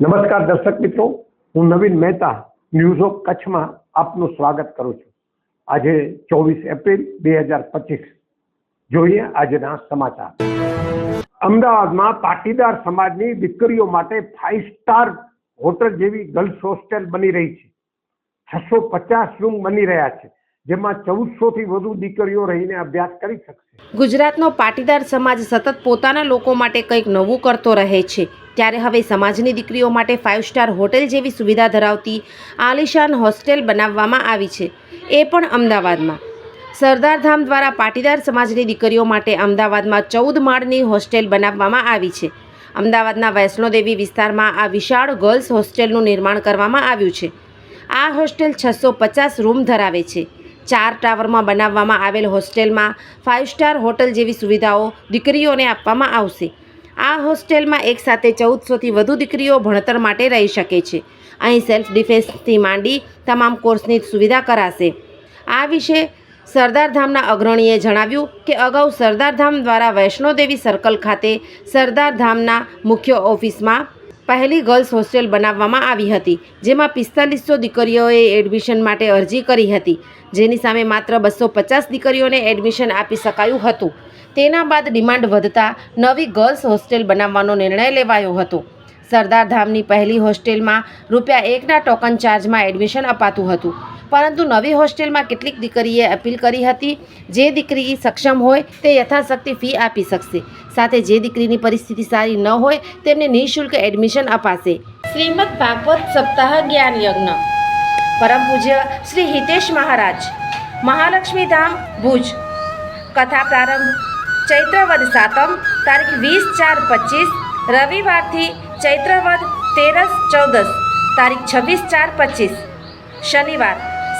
નમસ્કાર દર્શક મિત્રો, હું નવીન મહેતા, ન્યૂઝ ઓફ કચ્છમાં આપનું સ્વાગત કરું છું. આજે ચોવીસ એપ્રિલ બે હજાર પચીસ. જોઈએ આજના સમાચાર. અમદાવાદમાં પાટીદાર સમાજની દીકરીઓ માટે ફાઇવ સ્ટાર હોટલ જેવી ગર્લ્સ હોસ્ટેલ બની રહી છે. છસો પચાસ રૂમ બની રહ્યા છે. જેમાં ચૌદસો થી વધુ દીકરીઓ રહીને અભ્યાસ કરી શકશે. ગુજરાતનો પાટીદાર સમાજ સતત પોતાના લોકો માટે કંઈક નવું કરતો રહે છે. ત્યારે હવે સમાજની દીકરીઓ માટે ફાઇવ સ્ટાર હોટેલ જેવી સુવિધા ધરાવતી આલિશાન હોસ્ટેલ બનાવવામાં આવી છે. એ પણ અમદાવાદમાં. સરદારધામ દ્વારા પાટીદાર સમાજની દીકરીઓ માટે અમદાવાદમાં ચૌદ માળની હોસ્ટેલ બનાવવામાં આવી છે. અમદાવાદના વૈષ્ણોદેવી વિસ્તારમાં આ વિશાળ ગર્લ્સ હોસ્ટેલનું નિર્માણ કરવામાં આવ્યું છે. આ હોસ્ટેલ છસો પચાસ રૂમ ધરાવે છે. ચાર ટાવરમાં બનાવવામાં આવેલ હોસ્ટેલમાં ફાઇવ સ્ટાર હોટલ જેવી સુવિધાઓ દીકરીઓને આપવામાં આવશે. આ હોસ્ટેલમાં એકસાથે ચૌદસોથી વધુ દીકરીઓ ભણતર માટે રહી શકે છે. અહીં સેલ્ફ ડિફેન્સથી માંડી તમામ કોર્સની સુવિધા કરાશે. આ વિશે સરદારધામના અગ્રણીએ જણાવ્યું કે અગાઉ સરદારધામ દ્વારા વૈષ્ણોદેવી સર્કલ ખાતે સરદારધામના મુખ્ય ઓફિસમાં પહેલી ગર્લ્સ હોસ્ટેલ બનાવવામાં આવી હતી, જેમાં પિસ્તાલીસો દીકરીઓએ એડમિશન માટે અરજી કરી હતી. જેની સામે માત્ર બસો પચાસ દીકરીઓને એડમિશન આપી શકાયું હતું. તેના બાદ ડિમાન્ડ વધતા નવી ગર્લ્સ હોસ્ટેલ બનાવવાનો નિર્ણય લેવાયો હતો. સરદારધામની પહેલી હોસ્ટેલમાં રૂપિયા એકના ટોકન ચાર્જમાં એડમિશન અપાતું હતું. પરંતુ નવી હોસ્ટેલમાં કેટલીક દીકરીએ અપીલ કરી હતી, જે દીકરી સક્ષમ હોય તે યથાશક્તિ ફી આપી શકશે. સાથે જે દીકરીની પરિસ્થિતિ સારી ન હોય તેમને નિઃશુલ્ક એડમિશન અપાશે. શ્રીમદ ભાગવત સપ્તાહ જ્ઞાન યજ્ઞ. પરમ પૂજ્ય શ્રી હિતેશ મહારાજ. મહાલક્ષ્મી ધામ, ભુજ. કથા પ્રારંભ ચૈત્રવદ સાતમ, તારીખ વીસ ચાર પચીસ, રવિવારથી ચૈત્રવદ તેરસ ચૌદસ, તારીખ છવ્વીસ ચાર પચીસ. શનિવાર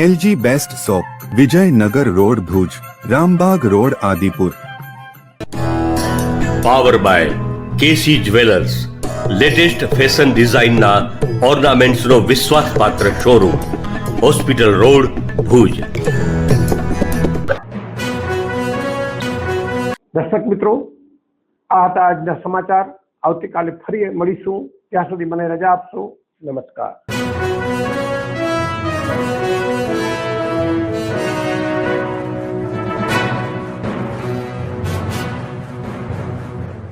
LG best shop Vijaynagar road Bhuj Rambag road Adipur power by KC jewellers latest fashion ડિઝાઇનના ઓર્નામેન્ટ્સનો વિશ્વાસપાત્ર શોરૂમ હોસ્પિટલ રોડ ભુજ દર્શક મિત્રો આ હતા આજના સમાચાર. આવતીકાલે ફરી મળીશું. ત્યાં સુધી મને રજા આપશો. નમસ્કાર. Música